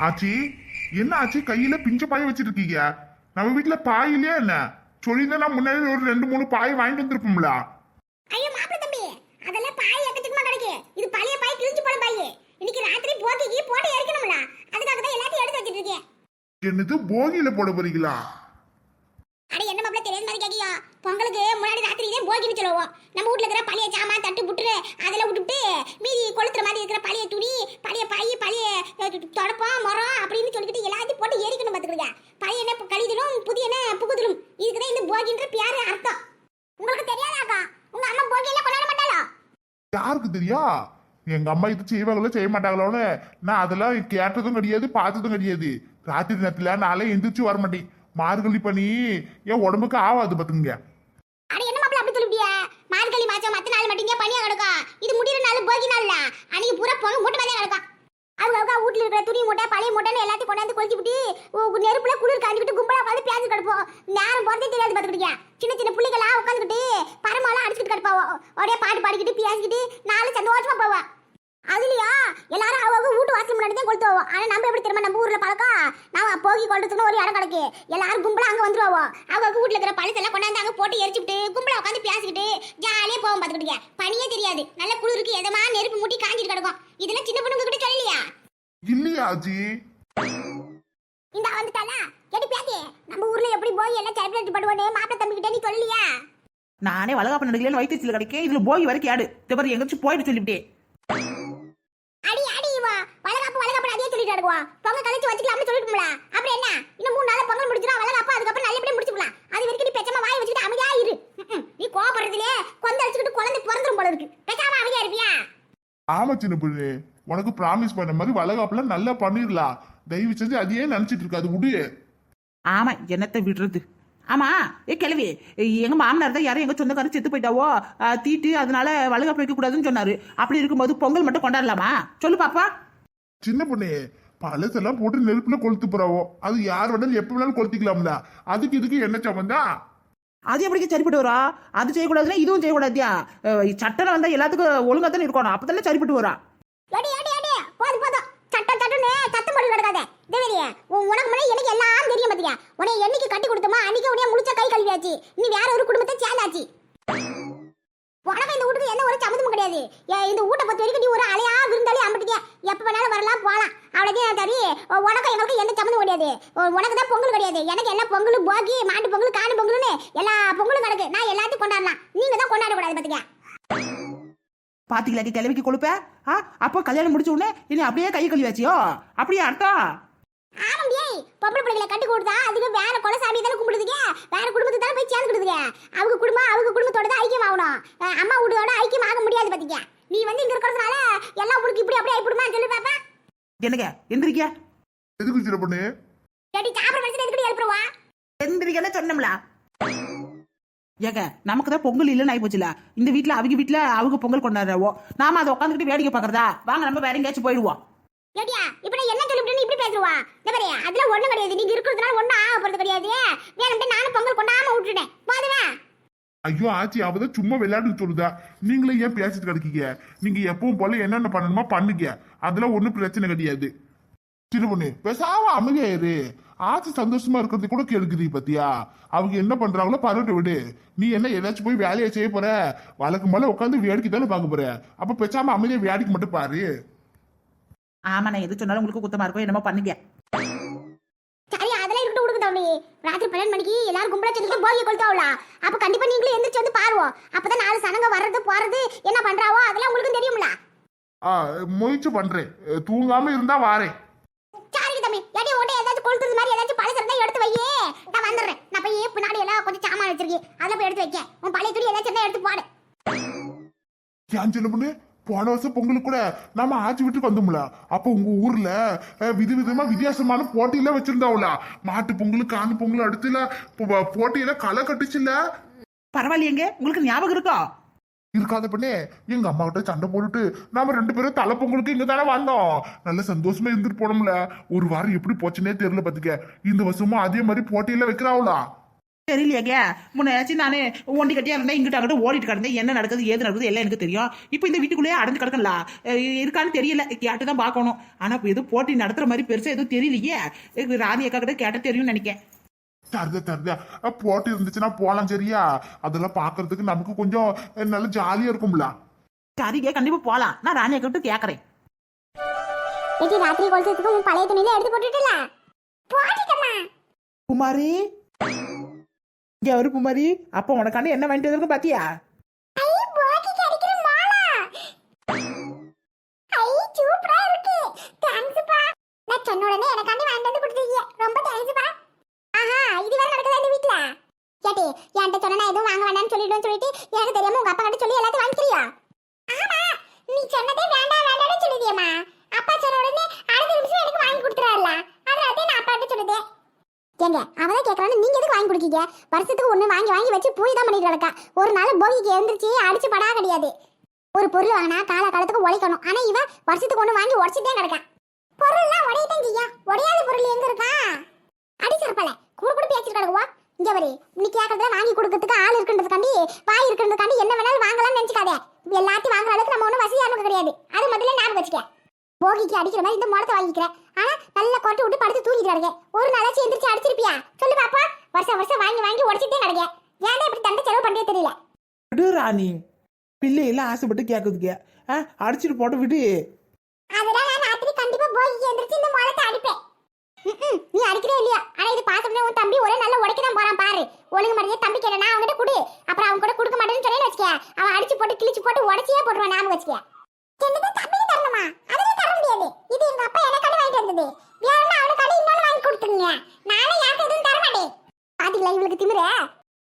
ஆச்சி என்ன ஆச்சு கையில பிஞ்ச பாய் வச்சிட்டு இருக்கீங்க நம்ம வீட்டுல பாய் இல்லையா என்ன? சொல்லியிருந்தா முன்னாடி ஒரு ரெண்டு மூணு பாய் வாங்கிட்டு வந்திருப்போம்ல. ஐயோ மாப்பிள தம்பி அதெல்லாம் பாய் எக்கச்சக்கமா கிடைக்கு இது பழைய பாய் கிழிஞ்சு போன பாய். இன்னைக்கு ராத்திரி போக்கிக்கு போட்டு எரிக்கணும்ல. அதுக்காக தான் எல்லாத்தையும் எடுத்து வச்சிட்டு இருக்கேன். என்னது போகியில போட போறீங்களா? அட என்ன மாப்பிள தெரியாத மாதிரி கேக்கியோ பொங்கலுக்கு முன்னாடி ராத்திரி இதே போகின்னு சொல்லுவோம். நம்ம வீட்ல இருக்கிற பழைய சாமான் தட்டு புட்டுரு அதெல்லாம் விட்டுட்டு மீதி கொளுத்துற மாதிரி இருக்கிற பழைய துணி பழைய பை பழைய அஹ், தொடப்பம் மரம் அப்படின்னு சொல்லிட்டு எல்லாத்தையும் போட்டு எரிக்கணும் பாத்துக்கிடுங்க பழைய என்ன கழிதலும் புதிய என்ன புகுதலும் இதுக்கு தான் இந்த போகின்ற பேரு அர்த்தம் உங்களுக்கு தெரியாதாக்கா உங்க அம்மா போகியெல்லாம் கொண்டாட மாட்டாளோ யாருக்கு எங்க அம்மா இது செய்வாங்களோ செய்ய மாட்டாங்களோன்னு. நான் அதெல்லாம் கேட்டதும் கிடையாது பார்த்ததும் கிடையாது. ராத்திரி நேரத்துல நாளே எந்திரிச்சு வர மாட்டேன் மார்கழி பண்ணி என் உடம்புக்கு ஆகாது பாத்துங்க அட என்ன மாப்பிள அப்படி சொல்லிட்டியா மார்கழி மாசம் மத்த நாள் மட்டும் தான் பனியா கிடக்கும் இது முடிகிற நாள் போகி நாள்ல அன்னைக்கு பூரா பொங்க மூட்டை மாதிரி கிடக்கும் அவங்க அவங்க வீட்டுல இருக்கிற துணி மூட்டை எல்லாத்தையும் கொண்டாந்து கொளுத்தி விட்டு நெருப்புல குளிர் காஞ்சிக்கிட்டு கும்பலா உட்காந்து பேசி கிடப்போம். நேரம் போறதே தெரியாது பாத்துக்கிட்டியா. சின்ன சின்ன பிள்ளைகளா உட்காந்துக்கிட்டு பரமாலாம் அடிச்சுட்டு கிடப்பாவோ. உடனே பாட்டு பாடிக்கிட்டு பேசிக்கிட்டு நாலு சந்தோஷமா போவா. அதுலயா எல்லாரும் அவங்க வீட்டு வாசல் முன்னாடி தான் கொளுத்து ஆனா நம்ம எப்படி திரும்ப நம்ம ஊர்ல பழக்கம்? நான் போகி கொள்றதுன்னு ஒரு இடம் கிடைக்கு எல்லாரும் கும்பலா அங்க வந்துருவோம் அவங்க வீட்டுல இருக்கிற பழசெல்லாம் கொண்டாந்து அங்க போட்டு எரிச்சுட்டு கும்பலா உட்காந்து பேசிக்கிட்டு ஜாலியா போவோம் பாத்துக்கிட்டீங்க பனியே தெரியாது. நல்ல குளிருக்கு எதமா நெருப்பு மூட்டி காஞ்சிட்டு கிடக்கும். இதெல்லாம் சின்ன பொண்ணுங்க கிட்ட சொல்லலையா? இல்லையா ஆச்சி? இந்த வந்துட்டாளா? கேட்டு பேத்தி நம்ம ஊர்ல எப்படி போய் எல்லாம் செலிப்ரேட் பண்ணுவோன்னு மாப்பிள்ளை தம்பி கிட்ட நீ சொல்லலையா நானே வளகாப்பு நடுக்கலன்னு வைத்தியத்தில் கிடைக்கேன். இதுல போய் வரைக்கும் ஆடு தவிர எங்கேயாச்சும் போயிட்டு சொல்லிவிட்டேன் அடி அடி வா வளகாப்பு வளகாப்பு அதே சொல்லிட்டு அடுவோம் பொங்கல் கழிச்சு வச்சுக்கலாம்னு சொல்லிட்டுங்களா அப்புறம் என்ன? இன்னும் மூணு நாள் பொங்கல் முடிச்சிடும் வளகாப்பு அதுக்கப்புறம் நல்லபடியா முடிச்சுக்கலாம். அது வரைக்கும் நீ பெச்சமா வாய் வச்சுக்கிட்டு அமைதியா இரு. நீ கோபப்படுறதுலே கொந்த அடிச்சுக்கிட்டு குழந்தை பிறந்துரும் போல இருக்கு. பேசாம அமைதியா இருப்பியா? ஆமா சின்ன பொண்ணு உனக்கு ப்ராமிஸ் பண்ண மாதிரி வளகாப்புல நல்லா பண்ணிடலாம். தயவு செஞ்சு அதையே நினைச்சிட்டு இருக்காது விடு ஆமா என்னத்தை விடுறது? ஆமா ஏ கிழவி எங்க மாமனார் தான் யாரும் எங்க சொந்தக்காரர் செத்து போயிட்டாவோ? தீட்டு அதனால வளகாப்பு வைக்க கூடாதுன்னு சொன்னாரு. அப்படி இருக்கும்போது பொங்கல் மட்டும் கொண்டாடலாமா? சொல்லு பாப்பா. சின்ன பொண்ணு பழசெல்லாம் போட்டு நெருப்புல கொளுத்து போறாவோ? அது யார் வேணாலும் எப்ப வேணாலும் கொளுத்திக்கலாம்ல. அதுக்கு இதுக்கு என்ன சம்பந்தம் அது எப்படிங்க சரிப்பட்டு வரா? அது செய்யக்கூடாதுன்னா இதுவும் செய்யக்கூடாதியா? சட்டம் வந்தா எல்லாத்துக்கும் ஒழுங்கா தானே இருக்கணும். அப்பதானே சரிப்பட்டு வரா எடி எடி எடி போதும் போதும் சட்டம் சட்டம்னு சத்தம் போட்டு கிடக்காத தேவரியே உனக்கு முன்னாடி எனக்கு எல்லாம் தெரியும் பாத்தியா? உன்னை என்னைக்கு கட்டி கொடுத்தோமா அன்னைக்கு உடனே முடிச்ச கை கழுவியாச்சு. நீ வேற ஒரு குடும்பத்தை சேர்ந்தாச்சு. உனக்கு இந்த வீட்டுக்கு எந்த ஒரு சம்மந்தமும் கிடையாது. இந்த வீட்டை பொறுத்த வரைக்கும் நீ ஒரு அலையா விருந்தாளி அம்பிட்டிக்க எப்போ வேணாலும் வரலாம் போகலாம் அவ்வளோதான் தரி உனக்கு எங்களுக்கு எந்த சம்மந்தம் கிடையாது. உனக்கு தான் பொங்கல் கிடையாது. எனக்கு எல்லா பொங்கலும் போகி மாட்டு பொங்கல் காணு பொங்கல்னு எல்லா பொங்கலும் கிடக்கு. நான் எல்லாத்தையும் கொண்டாடலாம். நீங்க தான் கொண்டாடக்கூடாது பாத்துக்க பாத்தீங்களா கிளவிக்கு கொழுப்ப? ஆ அப்போ கல்யாணம் முடிச்ச உடனே இனி அப்படியே கை கழுவியாச்சியோ? அப்படியே அர்த்தம் ஆமாம் ஏய் பொம்பளை பிள்ளைகளை கட்டி கொடுத்தா அதுக்கு வேற குலசாமி தானே கும்பிடுதுங்க? வேற குடும்பத்துக்கு தானே போய் சேர்ந்துக்கிடுதுங்க? அவங்க குடும்பம் அவங்க குடும்பத்தோட தான் ஐக்கியம் ஆகணும். அம்மா வீட்டோட ஐக்கியம் ஆக முடியாது பாத்தீங்க. நீ வந்து இங்க இருக்கிறதுனால எல்லா ஊருக்கு இப்படி அப்படியே ஆயிடுமா சொல்லு பாப்பா. என்னங்க? எந்திரிக்க எதுக்கு சின்ன பொண்ணு? கேட்டி சாப்பிட மனுஷன் எதுக்கு எழுப்புருவா எந்திரிக்கல சொன்னோம்ல. ஏங்க நமக்கு தான் பொங்கல் இல்லைன்னு ஆகி போச்சுல இந்த வீட்ல அவங்க வீட்ல அவங்க பொங்கல் கொண்டாடுறவோ நாம அதை உட்காந்துக்கிட்டு வேடிக்கை பார்க்கறதா? வாங்க நம்ம வேற எங்கேயாச்சும் போயிடுவோம். கேட்டியா இப்ப நான் என்ன சொல்லிவிட்டு இப்படி பேசுவா இந்த பாரு அதுல ஒண்ணும் கிடையாது. நீங்க இருக்கிறதுனால ஒண்ணு ஆக போறது கிடையாது. வேணும்ட்டு நானும் பொங்கல் கொண்டாம விட்டுட்டேன். போதுவா ஐயோ ஆச்சி அவத சும்மா விளையாட்டு சொல்லுதா? நீங்களே ஏன் பேசிட்டு கிடைக்கீங்க? நீங்க எப்பவும் போல என்னென்ன பண்ணணுமோ பண்ணுங்க. அதெல்லாம் ஒன்றும் பிரச்சனை கிடையாது. சின்ன பேசாம அமைதியாயிரு ஆச்சு ஆச்சி சந்தோஷமா இருக்கிறது கூட கேளுக்குது பத்தியா? அவங்க என்ன பண்றாங்களோ பரவிட்டு விடு. நீ என்ன ஏதாச்சும் போய் வேலையை செய்ய போற? வழக்கு மேல உட்காந்து வேடிக்கை தானே பார்க்க போற? அப்ப பேசாம அமைதியை வேடிக்கை மட்டும் பாரு. ஆமா நான் எது சொன்னாலும் உங்களுக்கு குத்தமா இருக்கும் என்னமோ பண்ணுங்க. சரி அதெல்லாம் இருக்கட்டும் விடுங்க தம்பி. ராத்திரி பன்னெண்டு மணிக்கு எல்லாரும் கும்பலா சேர்ந்துட்டு போகி கொளுத்தாவல அப்ப கண்டிப்பா நீங்களும் எந்திரிச்சு வந்து பாருவோம். அப்பதான் நாலு சனங்க வர்றது போறது என்ன பண்றாவோ அதெல்லாம் உங்களுக்கு தெரியும்ல. ஆ முயற்சி பண்றேன். தூங்காம இருந்தா வாரேன். சரிங்க தம்பி. ஏடி ஓட்டை ஏதாச்சும் கொளுத்துறது மாதிரி ஏதாச்சும் பழசு இருந்தா எடுத்து வையே. நான் வந்துடுறேன். நான் போய் பின்னாடி எல்லாம் கொஞ்சம் சாமான் வச்சிருக்கேன். அதெல்லாம் போய் எடுத்து வைக்க உன் பழைய துணி ஏதாச்சும் எடுத்து போடு. ஏன் பொண்ணு? போன வருஷம் பொங்கலுக்கு கூட நாம ஆச்சி வீட்டுக்கு வந்தோம்ல. அப்போ உங்க ஊர்ல அஹ், விதவிதமா வித்தியாசமான போட்டியெல்லாம் வச்சிருந்தாவுல. மாட்டு பொங்கல் காணு பொங்கல் அடுத்துல போ- போட்டியில களை கட்டுச்சுல்ல. பரவாயில்லையேங்க. உங்களுக்கு ஞாபகம் இருக்கா? இருக்காத பண்ணே எங்க அம்மா கிட்ட சண்டை போட்டுட்டு நாம ரெண்டு பேரும் தலை பொங்கலுக்கு இங்க தானே வந்தோம். நல்ல சந்தோஷமா இருந்துட்டு போனோம்ல. ஒரு வாரம் எப்படி போச்சுன்னே தெரியல பாத்துக்க. இந்த வருஷமும் அதே மாதிரி போட்டியெல்லாம் வைக்கிறாவுலா தெரியலையாங்க. முன்னாச்சும் நான் ஒண்டி கட்டியா இருந்தேன் இங்கிட்ட அங்கிட்ட ஓடிட்டு கிடந்தேன். என்ன நடக்குது ஏது நடக்குது எல்லாம் எனக்கு தெரியும். இப்போ இந்த வீட்டுக்குள்ளேயே அடைஞ்சு கிடக்கல இருக்கான்னு தெரியல. கேட்டு தான் பார்க்கணும். ஆனா இப்போ எதுவும் போட்டி நடத்துற மாதிரி பெருசா எதுவும் தெரியலையே. ராணி அக்கா கிட்ட கேட்ட தெரியும்னு நினைக்கிறேன் தருத தருத. போட்டு இருந்துச்சுன்னா போலாம் சரியா? அதெல்லாம் பாக்குறதுக்கு நமக்கு கொஞ்சம் நல்ல ஜாலியா இருக்கும்ல. சரிங்க கண்டிப்பா போலாம். நான் ராணி அக்கா கிட்ட கேட்கறேன் ஏடி ராத்திரி கொளுத்துறதுக்கு உன் பழைய துணியில எடுத்து போட்டுட்டல. போட்டுட்டமா குமாரி? இங்கே ஒரு மாதிரி அப்போ உனக்காண்டி என்ன வாங்கிட்டு வந்திருக்க பாத்தியா ஐ போகிக்கு அடிக்கிற மாலா ஐ சூப்பரா இருக்கு தேங்க்ஸ் பா நான் சொன்ன உடனே எனக்காண்டி வாங்கிட்டு வந்து கொடுத்தீங்க ரொம்ப தேங்க்ஸ் பா ஆஹா இது வேற நடக்குதா இந்த வீட்ல கேட்டி என்கிட்ட சொன்னா நான் எதுவும் வாங்க வேண்டாம்னு சொல்லிடுவேன்னு சொல்லிட்டு எனக்கு தெரியாம உங்க அப்பா கிட்ட சொல்லி எல்லாத்தையும் வாங்கிக்கிறியா ஆமா நீ சொன்னதே வேண்டாம் வேண்டாம்னு சொல்லுதியம்மா அப்பா சொன்ன உடனே அடுத்த நிமிஷம் எனக்கு வாங்கி கொடுத்துறாருல அதனால தான் நான் அப்பா கிட்ட சொன்னதே ஏங்க அவதான் கேட்கறான்னு நீங்க எதுக்கு வாங்கி கொடுக்கீங்க? வருஷத்துக்கு ஒண்ணு வாங்கி வாங்கி வச்சு பூஜை தான் பண்ணிட்டு கிடக்கா. ஒரு நாள் போகிக்கு எழுந்திருச்சு அடிச்சு படா கிடையாது. ஒரு பொருள் வாங்கினா கால காலத்துக்கு உழைக்கணும். ஆனா இவ வருஷத்துக்கு ஒண்ணு வாங்கி உடச்சிட்டே கிடக்கா. பொருள்லாம் உடையத்தான் செய்யா. உடையாத பொருள் எங்க இருக்கா? அடி சரப்பல கூட கூட பேசிட்டு கிடக்குவா? இங்க வரி நீ கேட்கறத வாங்கி கொடுக்கறதுக்கு ஆள் இருக்குன்றதுக்காண்டி வாய் இருக்குன்றதுக்காண்டி என்ன வேணாலும் வாங்கலாம்னு நினைச்சுக்காதே. எல்லாத்தையும் வாங்குற அளவுக்கு நம்ம ஒன்றும் வசதியாக கிடையாது அது முதல்ல ஞாபகம் வச்சுக்க. போகிக்கு அடிக்கிற மாதிரி இந்த முடத்தை வாங்கிக்கிறேன். ஆனா நல்ல கொட்டை விட்டு படுத்து தூங்கிட்டு கிடக்க ஒரு நாளாச்சும் எந்திரிச்சு அடிச்சிருப்பியா? சொல்லு பாப்பா. வருஷம் வருஷம் வாங்கி வாங்கி உடச்சிட்டே கிடக்க ஏன் இப்படி தண்டை செலவு பண்ணே தெரியல. விடு ராணி. பிள்ளையெல்லாம் ஆசைப்பட்டு கேட்குதுங்க ஆ அடிச்சிட்டு போட்டு விடு. அதெல்லாம் நான் ராத்திரி கண்டிப்பா போகிக்கு எந்திரிச்சு இந்த முடத்தை அடிப்பேன். ம்ம், நீ அடிக்கிறே இல்லையா? ஆனா இது பார்த்தோம்னா உன் தம்பி ஒரே நல்லா உடைக்க தான் போறான் பாரு. ஒழுங்கு மரியாதை தம்பி கேட்டா நான் அவன்கிட்ட கொடு. அப்புறம் அவன் கூட கொடுக்க மாட்டேன்னு சொல்லி வச்சுக்க அவன் அடிச்சு போட்டு கிழிச்சு போட்டு உடச்சியே போட்டுருவான் ஞாபகம் வச்சுக்க என்னது தம்பிக்கு தரணுமா? அதெல்லாம் தர முடியாது. இது எங்க அப்பா எனக்காண்டி வாங்கிட்டு வந்தது வேணும்னா அவனுக்காண்டி இன்னொன்னு வாங்கி கொடுத்துருங்க நானே யாருக்கு எதுவும் தர மாட்டேன் பாத்தீங்களா இவளுக்கு திமிர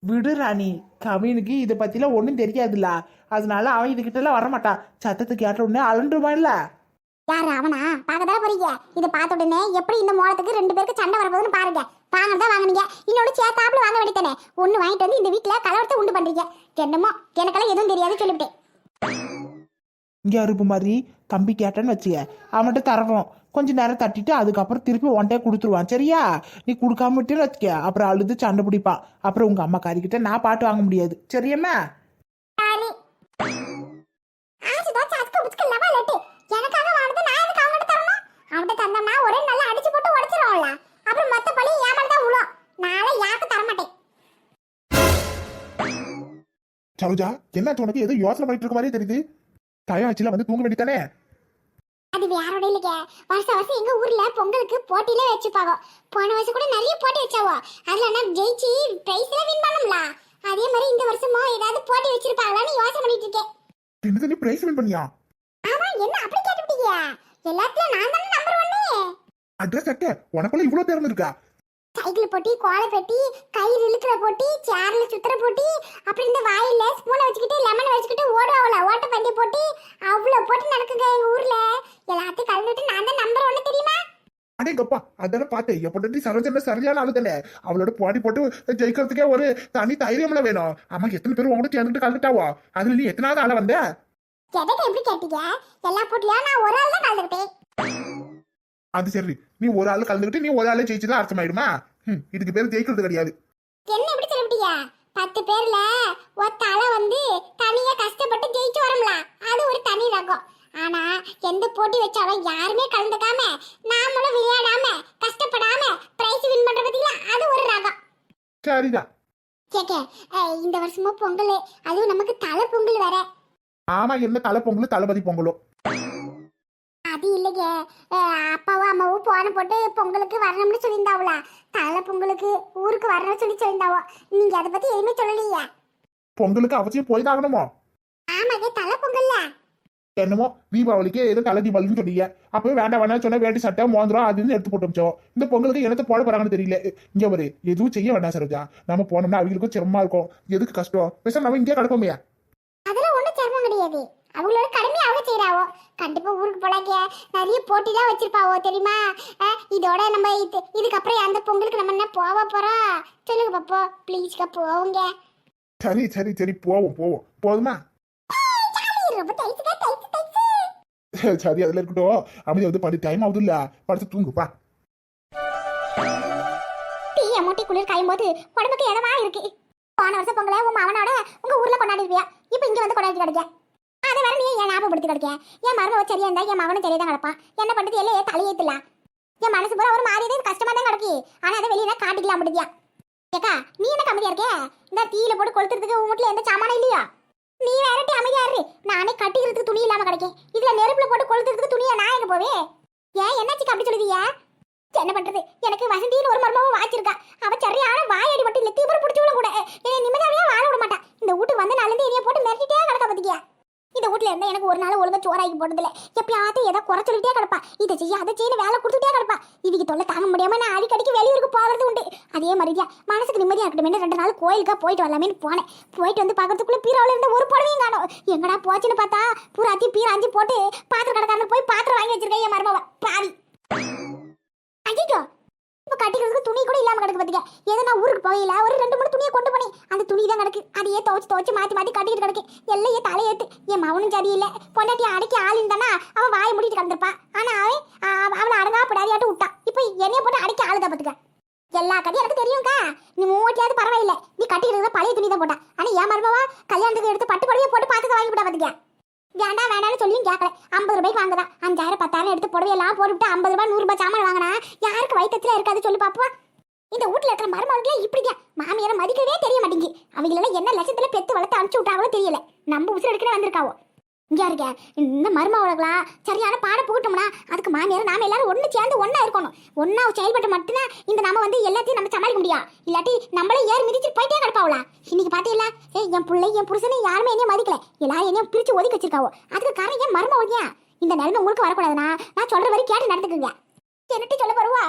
விடு ராணி கவினுக்கு இதை பத்திலாம் ஒன்றும் தெரியாதுல்ல. அதனால அவன் இதுகிட்டலாம் வரமாட்டான் சத்தத்தை கேட்ட உடனே அலண்டுருவான்ல? யாரு அவனா? பார்க்கதான் போறீங்க? இதை பார்த்த உடனே எப்படி இந்த மோளத்துக்கு ரெண்டு பேருக்கு சண்டை வரப்போகுதுன்னு பாருங்க. வாங்கதான் வாங்குனீங்க. இன்னொரு சேத்தாப்புல வாங்க வேண்டியதானே. ஒண்ணு வாங்கிட்டு வந்து இந்த வீட்டுல கலவரத்தை உண்டு பண்றீங்க. என்னமோ எனக்கெல்லாம் எதுவும் தெரியாது சொல்லிவிட்டேன். இங்கே அருப்பு மாதிரி தம்பி கேட்டேன்னு வச்சுக்க. அவன்கிட்ட தரணும். கொஞ்ச நேரம் தட்டிட்டு அதுக்கப்புறம் திருப்பி ஒன்டே கொடுத்துருவான். சரியா? நீ கொடுக்காம விட்டேன்னு வச்சுக்க. அப்புறம் அழுது சண்டை பிடிப்பான். அப்புறம் உங்க அம்மா காரிக்கிட்ட நான் பாட்டு வாங்க முடியாது. சரியாம்மா? சரோஜா என்ன உனக்கு? ஏதோ யோசனை பண்ணிட்டு இருக்க மாதிரியே தெரியுது. டயம் வந்து தூங்க வேண்டியதானே அது வேறோட இல்லைங்க. வருஷம் வருஷம் எங்க ஊர்ல பொங்கலுக்கு போட்டியில வச்சுப்பாங்க போன வருஷம் கூட நிறைய போட்டி வச்சாவோ. அதுல நான் ஜெயிச்சு பிரைஸ் எல்லாம் வின் பண்ணோம்ல. அதே மாதிரி இந்த வருஷமும் ஏதாவது போட்டி வச்சிருப்பாங்களான்னு யோசனை பண்ணிட்டு இருக்கேன். என்னது நீ பிரைஸ் வின் பண்ணியா? ஆமா என்ன அப்படி கேட்டுட்டீங்க எல்லாத்துலயும் நான் தானே நம்பர் ஒன்னு அட்ரஸ் அக்க உனக்குள்ள இவ்வளவு திறமை இருக்கா சைக்கிள் போட்டி கோலை பெட்டி கயிறு இழுக்கிற போட்டி சேர்ல சுத்துற போட்டி அப்புறம் இந்த வாயில ஸ்பூனை வச்சுக்கிட்டு லெமன் வச்சுக்கிட்டு ஓடுவாங்கள ஓட்ட பந்தய போட்டி. அவ்வளவு போட்டி நடக்குங்க எங்க ஊர்ல. எல்லாத்தையும் கலந்துட்டு நான் தான் நம்பர் ஒன்னு தெரியுமா? அடேங்கப்பா அதான பார்த்தேன். எப்படி சரோஜன சரியான ஆளு தானே அவளோட போட்டி போட்டு ஜெயிக்கிறதுக்கே ஒரு தனி தைரியம்ல வேணும். அம்மா எத்தனை பேர் உங்கள்கிட்ட சேர்ந்துட்டு கலந்துட்டாவா? அதுல நீ எத்தனாவது ஆள வந்த? எதற்கு எப்படி கேட்டீங்க? எல்லா போட்டியும் நான் ஒரு ஆள் தான் கலந்துக்கிட்டேன் அது சரி. நீ ஒரு ஆள் கலந்துக்கிட்டு நீ ஒரு ஆளே ஜெயிச்சுதான் அர்த்தமாயிடுமா? இதுக்கு பேர் ஜெயிக்கிறது கிடையாது. என்ன எப்படி சொல்லிட்டீங்க பத்து பேர்ல ஒத்த ஆள வந்து தனியா கஷ்டப்பட்டு ஜெயிச்சு வரும்ல. அது ஒரு தனி ரகம். ஆனா எந்த போட்டி வச்சாலும் யாருமே கலந்துக்காம நாமளும் விளையாடாம கஷ்டப்படாம பிரைஸ் வின் பண்ற பத்திங்களா அது ஒரு ரகம். சரிதான் கேக்க இந்த வருஷமும் பொங்கல் அதுவும் நமக்கு தலை பொங்கல் வேற. ஆமா என்ன தலை பொங்கலும் தளபதி பொங்கலும் அது இல்லைங்க. அப்பாவும் அம்மாவும் போன போட்டு பொங்கலுக்கு வரணும்னு சொல்லியிருந்தாவுல. தலை பொங்கலுக்கு ஊருக்கு வரணும்னு சொல்லி சொல்லியிருந்தாவோ. நீங்க அதை பத்தி எதுவுமே சொல்லலையே. பொங்கலுக்கு அவசியம் போய் ஆகணுமோ ஆமாங்க தலை பொங்கல்ல. என்னமோ தீபாவளிக்கு ஏதோ தலை தீபாவளின்னு சொன்னீங்க. அப்பவே வேண்டாம் வேண்டாம் சொன்ன வேட்டி சட்டை மோந்திரம் அது இதுன்னு எடுத்து போட்டு வச்சோம் இந்த பொங்கலுக்கு என்னத்த போட போறாங்கன்னு தெரியல. இங்க ஒரு எதுவும் செய்ய வேண்டாம் சரோஜா. நம்ம போனோம்னா அவங்களுக்கும் சிரமமா இருக்கும். எதுக்கு கஷ்டம்? பேசாம நம்ம இங்கே கிடப்போமே. அதெல்லாம் ஒண்ணும் சிரமம் கிடையாது. அவங்களோட கடமை அவங்க செய்யறாவோ கண்டிப்பா ஊருக்கு போலாங்க. நிறைய போட்டிலாம் வச்சிருப்பாவோ தெரியுமா? இதோட நம்ம இது இதுக்கப்புறம் அந்த பொங்கலுக்கு நம்ம என்ன போக போறோம்? சொல்லுங்க பாப்போ ப்ளீஸ்க்கா போவோங்க. சரி சரி சரி போவோம் போவோம். போதுமா? சரி அதில் இருக்கட்டும். அப்படி வந்து படி டைம் ஆகுது இல்ல? படுத்து தூங்குப்பா டீ மூட்டி குளிர் காயும் போது உடம்புக்கு இடமா இருக்கு? போன வருஷம் பொங்கல உன் மாவனோட உங்க ஊர்ல கொண்டாடிருப்பியா? இப்போ இங்க வந்து கொண்டாடி கிடைக்க அதை வேற நீ ஏன் ஞாபகப்படுத்தி கிடைக்க என் மருமக சரியா இருந்தா என் மகனும் சரியா தான் கிடப்பான். என்ன பண்றது? எல்லையே தலையேத்துல என் மனசு பூரா ஒரு மாதிரி கஷ்டமா தான் கிடக்கு. ஆனா அதை வெளியில காட்டிக்கலாம் முடியா? ஏக்கா நீ என்ன கம்மியா இருக்கே? இந்த தீயில போட்டு கொளுத்துறதுக்கு உன் வீட்டுல எந்த சாமானும் இல்லையா? வேறட்டி அமைதியா இரு நானே கட்டிக்கிறதுக்கு துணி இல்லாம கிடைக்கும் இதுல நெருப்புல போட்டு கொளுத்துறதுக்கு துணியா நான் எங்க போவே? ஏன் என்னாச்சுக்கு அப்படி சொல்லுவீங்க என்ன பண்றது? எனக்கு வசந்தின்னு ஒரு மர்மமும் வாச்சிருக்கா அவ சரியான வாயடி மட்டும் இல்ல தீவிர பிடிச்சவளும் கூட. என்னை நிம்மதியாவே வாழ விட மாட்டா. இந்த வீட்டுக்கு வந்து நாலு இருந்து என்னைய போட்டு மிரட்டிட்டே கிடக்க பாத்தியா? இந்த வீட்ல இருந்தா எனக்கு ஒரு நாள் ஒழுங்கா சோறாக்கி போடுறதில்ல. எப்பயாவது ஏதோ குறை சொல்லிட்டே கிடப்பா. இதை செய்ய அதை செய்ய வேலை கொடுத்துட்டே கிடப்பா. இதுக்கு தொல்லை தாங்க முடியாம நான் அடிக்கடிக்கு வெளியூருக்கு போகிறது உண்டு. அதே மாதிரியா மனசுக்கு நிம்மதியா இருக்கட்டும் ரெண்டு நாள் கோயிலுக்கா போயிட்டு வரலாமேன்னு போனேன். போயிட்டு வந்து பார்க்கறதுக்குள்ள பீரோல இருந்த ஒரு புடவையும் காணும். எங்கடா போச்சுன்னு பார்த்தா பூராத்தி பீராஞ்சி போட்டு பாத்திரம் கடைக்காரனுக்கு போய் பாத்திரம் வாங்கி வச்சிருக்கேன் என் மருமவன் பாவி. இப்ப கட்டிக்கிறதுக்கு துணி கூட இல்லாம கிடக்கு பாத்துக்க. ஏதோ நான் ஊருக்கு போகல ஒரு ரெண்டு மூணு துணியை கொண்டு போனேன். அந்த துணி தான் கிடக்கு. அதையே துவச்சி துவச்சி மாற்றி மாற்றி கட்டிக்கிட்டு கிடக்கு. எல்லையே தலையேத்து என் மவனும் சரியில்லை. பொண்டாட்டி அடைக்கி ஆள் இருந்தானா அவன் வாயை முடிட்டு கிடந்திருப்பான் ஆனா அவன் ஆ, அவளை அடங்கா படாதியாட்டு விட்டான். இப்போ என்னைய போட்டு அடக்கி ஆளுதா பாத்துக்க. எல்லா கதையும் எனக்கு தெரியும்க்கா. நீ மூட்டியாவது பரவாயில்லை. நீ கட்டிக்கிறது பழைய துணி தான் போட்டா. ஆனா ஏன் மருமவா கல்யாணத்துக்கு எடுத்து பட்டு புடவையை போட்டு பார்த்து வாங்கி விட்டா பாத்துக்க வேண்டாம் வேண்டாம்னு சொல்லியும் கேட்கல ஐம்பது ரூபாய்க்கு வாங்குதான் அஞ்சாயிரம் பத்தாயிரம் எடுத்து புடவையெல்லாம் போட்டுவிட்டு ஐம்பது ரூபாய் நூறு ரூபாய் சாமான் வாங்கினா? யாருக்கு வயிற்றுல இருக்காது சொல்லி பாப்பா இந்த வீட்டில் இருக்கிற மருமகளுக்கே இப்படிதான் மாமியாரை மதிக்கவே தெரிய மாட்டேங்கி அவங்களெல்லாம் என்ன லட்சத்தில் பெத்து வளர்த்து அனுப்பிச்சு விட்டாங்களோ தெரியல. நம்ம உசுர் எடுக்கவே வந்திருக்காவோ. இங்கே இருக்க இந்த மருமகளுக்கெல்லாம் சரியான பாட புகட்டோம்னா அதுக்கு மாமியார் நாம எல்லாரும் ஒன்று சேர்ந்து ஒன்றா இருக்கணும். ஒன்றா செயல்பட்டு மட்டும்தான் இந்த நம்ம வந்து எல்லாத்தையும் நம்ம சமாளிக்க முடியும். இல்லாட்டி நம்மளே ஏறி மிதிச்சு போயிட்டே கிடப்பாவளா? இன்னைக்கு பார்த்தீங்களா ஏய் என் பிள்ளை என் புருஷனை யாருமே என்னைய மதிக்கல. எல்லாரும் என்னையும் பிரித்து ஒதுக்கி வச்சிருக்காவோ. அதுக்கு காரணம் ஏன் மருமகள் இந்த நிலைமை உங்களுக்கு வரக்கூடாதுன்னா நான் சொல்ற மாதிரி கேட்டு நடந்துக்குங்க. என்னட்டி சொல்ல வருவா?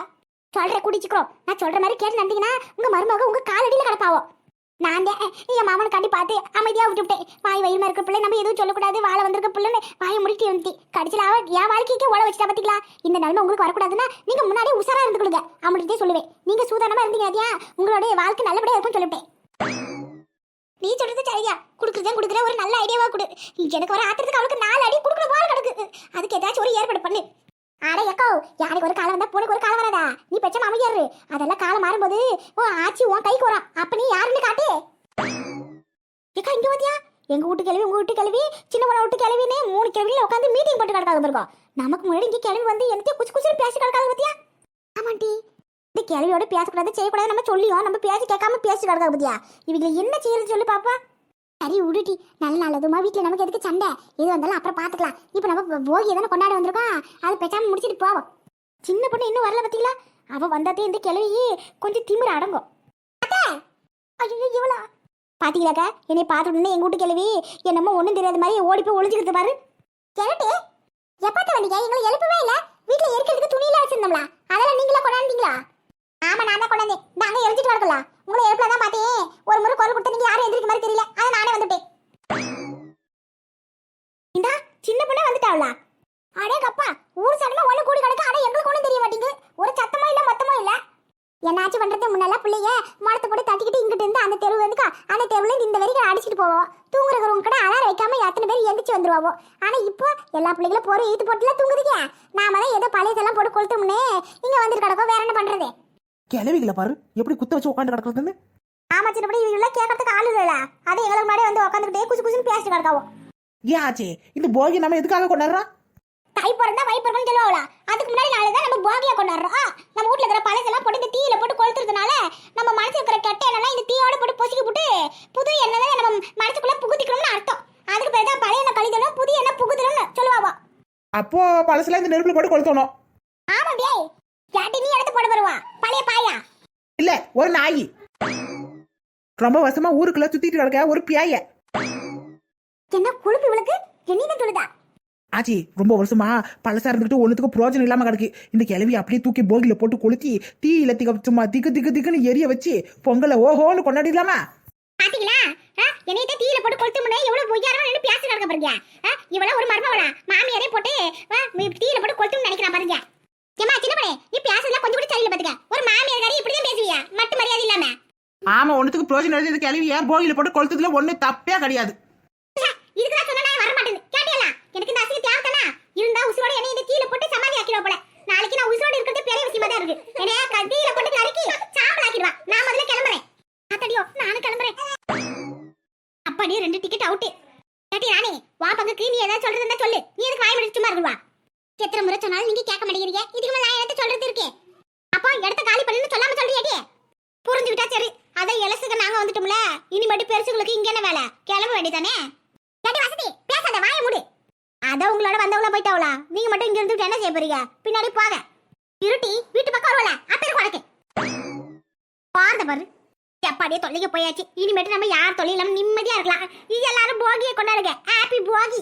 சொல்கிற குடிச்சுக்கிறோம் நான் சொல்ற மாதிரி கேட்டு நடந்தீங்கன்னா உங்கள் மருமக உங்கள் காலடியில் கிடப்பாவோ? நான் தான் என் மாமன் கண்டி பார்த்து அமைதியா விட்டுவிட்டேன். வாய் வயிறுமா இருக்க பிள்ளை நம்ம எதுவும் சொல்லக்கூடாது வாழ வந்திருக்க பிள்ளைன்னு வாயை முடிட்டு வந்துட்டி கடிச்சில அவ என் வாழ்க்கைக்கு ஓட வச்சுட்டா பாத்தீங்களா? இந்த நிலைமை உங்களுக்கு வரக்கூடாதுன்னா நீங்க முன்னாடியே உஷாரா இருந்துக்கொடுங்க அப்படின்ட்டே சொல்லுவேன். நீங்க சூதானமா இருந்தீங்க அதியா உங்களுடைய வாழ்க்கை நல்லபடியா இருக்கும்னு சொல்லிவிட்டேன். நீ சொல்றது சரியா கொடுக்குறதே கொடுக்குற ஒரு நல்ல ஐடியாவா கொடு. எனக்கு ஒரு ஆத்திரத்துக்கு அவளுக்கு நாலு அடி கொடுக்குற போல கிடக்கு. அதுக்கு ஏதாச்சும் ஒரு ஏற்பாடு பண்ணு. அட எக்கோ யாருக்கு ஒரு காலம் வந்தா பொண்ணுக்கு ஒரு காலம் வராதா? நீ பெச்ச அமைதியாரு அதெல்லாம் காலம் மாறும்போது ஓ ஆச்சி உன் கைக்கு வரும். அப்ப நீ யாருன்னு காட்டு. ஏக்கா இங்க வந்தியா எங்க வீட்டு கிளவி உங்க வீட்டு கிளவி சின்ன பொண்ணு வீட்டு கிளவின்னு மூணு கிளவில உட்காந்து மீட்டிங் போட்டு கிடக்காது பாருங்க. நமக்கு முன்னாடி இங்க கிளவி வந்து எனக்கு குச்சு குச்சு பேசி கிடக்காது பத்தியா? ஆமாண்டி இந்த கிளவியோட பேசக்கூடாது செய்யக்கூடாது நம்ம சொல்லியும் நம்ம பேசி கேட்காம பேசி கிடக்காது பத்தியா? இவங்க என்ன செய்யறது சொல்லி பாப்பா. சரி உடுட்டி நல்ல நல்லதுமா வீட்டில் நமக்கு எதுக்கு சண்டை? எது வந்தாலும் அப்புறம் பார்த்துக்கலாம் இப்போ நம்ம போகி எதனா கொண்டாட வந்திருக்கோம் அதை பேசாமல் முடிச்சிட்டு போவோம். சின்ன பொண்ணு இன்னும் வரல பார்த்தீங்களா அவ வந்தாதே இந்த கிளவி கொஞ்சம் திமிர அடங்கும். ஐயோ இவ்வளோ பாத்தீங்களாக்கா என்னை பார்த்துட்டு எங்க வீட்டு கிளவி? என்னமோ ஒண்ணும் தெரியாத மாதிரி ஓடி போய் ஒளிஞ்சுக்கிறது பாரு கேரட்டு எப்பத்த வந்தீங்க? எங்களை எழுப்பவே இல்லை. வீட்டில் எரிக்கிறதுக்கு துணியில வச்சிருந்தோம்ல. அதெல்லாம் நீங்களா கொண்டாந்தீங்களா ஆமா நான் தான் கொண்டாந்தேன் நாங்க எரிஞ்சிட்டு வரலாம் உங்களை எழுப்பல தான் பார்த்தேன். ஒரு முறை குரல் கொடுத்து நீங்க யாரும் எந்திரிக்க மாதிரி தெரியல. அதை நானே வந்துட்டேன். இந்தா சின்ன பொண்ணே வந்துட்டாளா அடே கப்பா ஊர் சடல ஒண்ணு கூடி கிடக்கு. அட எங்களுக்கு ஒண்ணும் தெரிய மாட்டேங்குது. ஒரு சத்தமும் இல்ல மொத்தமும் இல்ல. என்னாச்சு பண்றது? முன்னெல்லாம் பிள்ளைய மரத்தை போட்டு தட்டிக்கிட்டு இங்கிட்டு இருந்து அந்த தெருவு வந்துக்கா அந்த தெருவுல இந்த வரைக்கும் அடிச்சிட்டு போவோம். தூங்குறவங்க கூட அலாரம் வைக்காம எத்தனை பேர் எந்திரிச்சு வந்துருவாவோ. ஆனா இப்போ எல்லா பிள்ளைகளும் போற ஈத்து போட்டுல தூங்குதுங்க நாம தான் ஏதோ பழையதெல்லாம் போட்டு கொளுத்தோம்னே இங்க வந்துட்டு கிடக்கோ வேற என்ன பண்றது? கிளவிகளை பாரு. எப்படி குத்த வச்சு உட்காந்து கிடக்குறதுன்னு? ஆமா சின்னப்படி இவங்க கேட்கறதுக்கு ஆளு இல்ல அது எங்களுக்கு முன்னாடி வந்து உட்காந்துக்கிட்டே குசு குசுன்னு பேசிட்டு கிடக்காவோ. ஏன் ஆச்சே? இந்த போகி நம்ம எதுக்காக கொண்டாடுறோம் தை பிறந்தா வை பிறக்கணும் சொல்லுவாங்களா? அதுக்கு முன்னாடி நாளை தான் நம்ம போகியா கொண்டாடுறோம். நம்ம வீட்ல இருக்கிற பழசெல்லாம் போட்டு இந்த தீயில போட்டு கொளுத்துறதுனால நம்ம மனசுல இருக்கிற கெட்ட எண்ணெல்லாம் இந்த தீயோட போட்டு பொசுக்கி போட்டு புது எண்ணெய் நம்ம மனசுக்குள்ள புகுத்திக்கணும்னு அர்த்தம். அதுக்கு பேர் தான் பழைய எண்ணெய் கழிதலும் புதிய எண்ணெய் புகுதலும்னு சொல்லுவாவோ. அப்போ பழசுல இந்த நெருப்புல போட்டு கொளுத்தணும். ஆமா டேய். யாட்டி நீ எடுத்து போட வருவா பழைய பாயா இல்ல ஒரு நாய். ரொம்ப வருஷமா ஊருக்குள்ள சுத்திட்டு கிடக்க ஒரு பியாய. என்ன குழுப்பு இவளுக்கு என்னன்னு சொல்லுதா ஆச்சி ரொம்ப வருஷமா பழசா இருந்துகிட்டு ஒண்ணுத்துக்கு பிரோஜனம் இல்லாம கிடக்கு. இந்த கிளவி அப்படியே தூக்கி போகில போட்டு கொளுத்தி தீயில திக சும்மா திக்கு திக்கு திக்குன்னு எரிய வச்சு பொங்கலை ஓஹோன்னு கொண்டாடிடலாமா? பாத்தீங்களா? என்னைய தீயில போட்டு கொளுத்துமுனே எவ்வளவு பொய்யாரமா நின்னு பேசி நடக்க பாருங்க. இவள ஒரு மர்மவளா. மாமியாரே போட்டு தீயில போட்டு கொளுத்துன்னு நினைக்கிறா பாருங்க. ஏமா சின்ன தானே? ஆமா ஒண்ணுத்துக்கு பிரோஜனம் எழுதி கேள்வி ஏன் போகில போட்டு கொளுத்துல ஒண்ணு தப்பே கிடையாது. வர மாட்டேன் கேட்டியலாம் எனக்கு இந்த அசிங்க இருந்தா உசுரோட என்ன போட்டு சமாதி ஆக்கிடுவ போல. நாளைக்கு நான் உசுரோட இருக்கிறது பெரிய விஷயமா தான் இருக்கு. என்னைய கட்டியில போட்டு நறுக்கி சாம்பல் நான் முதல்ல கிளம்புறேன். ஆத்தடியோ நானும் கிளம்புறேன். அப்படியே ரெண்டு டிக்கெட் அவுட்டு கேட்டி வா பங்குக்கு நீ ஏதாவது சொல்றது இருந்தா சொல்லு. நீ வாய் முடிச்சு சும்மா இருக்குவா முறை சொன்னாலும் நீங்க கேட்க மாட்டேங்கிறீங்க. இதுக்கு மேல நான் எடுத்து சொல்றது இருக்கேன்? அப்போ இடத்த காலி பண்ணுன்னு சொல்லாம சொல்றியாடி புரிஞ்சுக்கிட்டா சரி. அதான் எலசுக்கு நாங்க வந்துட்டோம்ல. இனி மட்டும் பெருசுகளுக்கு இங்க என்ன வேலை? கிளம்ப வேண்டியதானே கேட்டி வசதி பேசாத வாய மூடு. அதான் உங்களோட வந்தவங்கள போயிட்டாவளா? நீங்க மட்டும் இங்க இருந்துட்டு என்ன செய்ய போறீங்க? பின்னாடி போக. இருட்டி வீட்டு பக்கம் வருவல அப்பேரு உனக்கு பாருந்த பாரு. எப்பாடியே தொல்லைக்கு போயாச்சு. இனிமேட்டு நம்ம யார் தொல்லையும் இல்லாம நிம்மதியா இருக்கலாம். இது எல்லாரும் போகியை கொண்டாடுங்க. ஹாப்பி போகி.